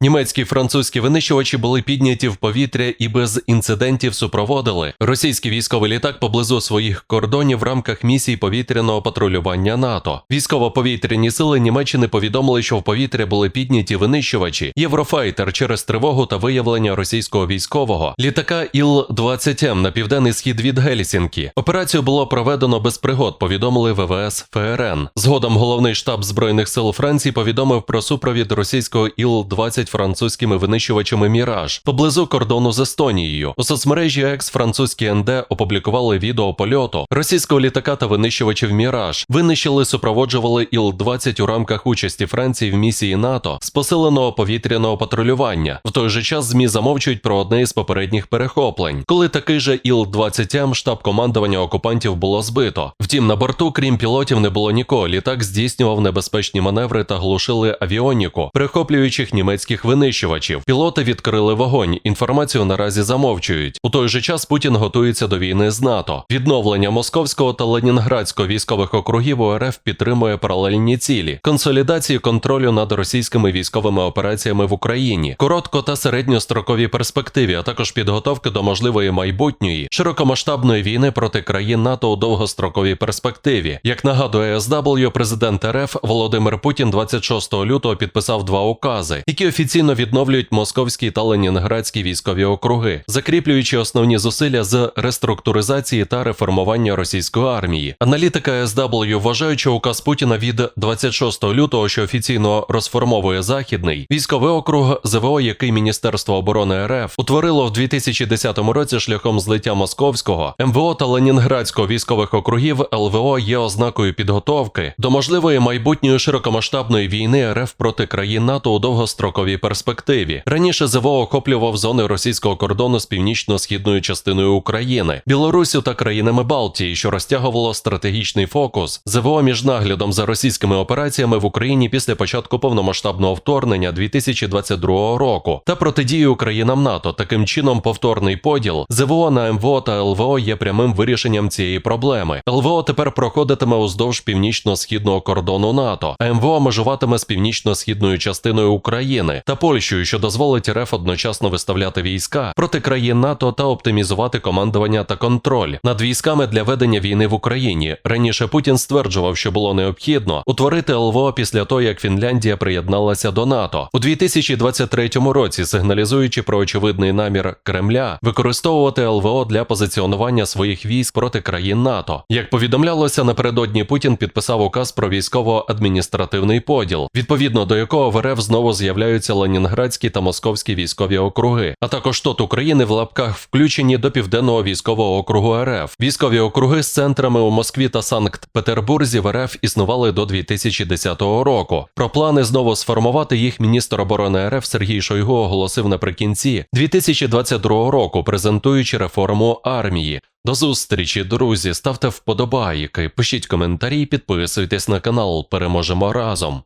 Німецькі і французькі винищувачі були підняті в повітря і без інцидентів супроводили російський військовий літак поблизу своїх кордонів в рамках місії повітряного патрулювання НАТО. Військово-повітряні сили Німеччини повідомили, що в повітря були підняті винищувачі Єврофайтер через тривогу та виявлення російського військового літака Іл-20М на південний схід від Гельсінкі. Операцію було проведено без пригод. Повідомили ВВС ФРН. Згодом головний штаб збройних сил Франції повідомив про супровід російського Іл-20 французькими винищувачами Міраж поблизу кордону з Естонією. У соцмережі екс французькі НД опублікували відео польоту російського літака та винищувачів Міраж. Винищили, супроводжували Іл-20 у рамках участі Франції в місії НАТО з посиленого повітряного патрулювання. В той же час змі замовчують про одне із попередніх перехоплень, коли такий же Іл-20М штаб командування окупантів було збито. Втім, на борту, крім пілотів, не було нікого. Літак здійснював небезпечні маневри та глушили авіоніку, перехоплюючих німецьких винищувачів. Пілоти відкрили вогонь. Інформацію наразі замовчують. У той же час Путін готується до війни з НАТО. Відновлення московського та ленінградського військових округів у РФ підтримує паралельні цілі консолідації контролю над російськими військовими операціями в Україні, коротко та середньостроковій перспективі, а також підготовки до можливої майбутньої широкомасштабної війни проти країн НАТО у довгостроковій перспективі. Як нагадує СW, президент РФ Володимир Путін 26 лютого підписав два укази, які офіційно відновлюють московські та ленінградські військові округи, закріплюючи основні зусилля з реструктуризації та реформування російської армії. Аналітика SW вважають, що указ Путіна від 26 лютого, що офіційно розформовує західний військовий округ ЗВО, який Міністерство оборони РФ утворило в 2010 році шляхом злиття московського МВО та Ленінградського військових округів ЛВО є ознакою підготовки до можливої майбутньої широкомасштабної війни РФ проти країн НАТО у довгостроковій перспективі. Раніше ЗВО охоплював зони російського кордону з північно-східною частиною України, Білорусю та країнами Балтії, що розтягувало стратегічний фокус ЗВО між наглядом за російськими операціями в Україні після початку повномасштабного вторгнення 2022 року та протидію країнам НАТО. Таким чином, повторний поділ ЗВО на МВО та ЛВО є прямим вирішенням цієї проблеми. ЛВО тепер проходитиме уздовж північно-східного кордону НАТО, а МВО межуватиме з північно-східною частиною України та Польщею, що дозволить РФ одночасно виставляти війська проти країн НАТО та оптимізувати командування та контроль над військами для ведення війни в Україні. Раніше Путін стверджував, що було необхідно утворити ЛВО після того, як Фінляндія приєдналася до НАТО у 2023 році, сигналізуючи про очевидний намір Кремля використовувати ЛВО для позиціонування своїх військ проти країн НАТО. Як повідомлялося напередодні, Путін підписав указ про військово-адміністративний поділ, відповідно до якого в РФ знову з'являються ленінградські та московські військові округи, а також тот України в лапках включені до південного військового округу РФ. Військові округи з центрами у Москві та Санкт-Петербурзі в РФ існували до 2010 року. Про плани знову сформувати їх міністр оборони РФ Сергій Шойгу оголосив наприкінці 2022 року, презентуючи реформу армії. До зустрічі, друзі. Ставте вподобайки, пишіть коментарі, підписуйтесь на канал. Переможемо разом.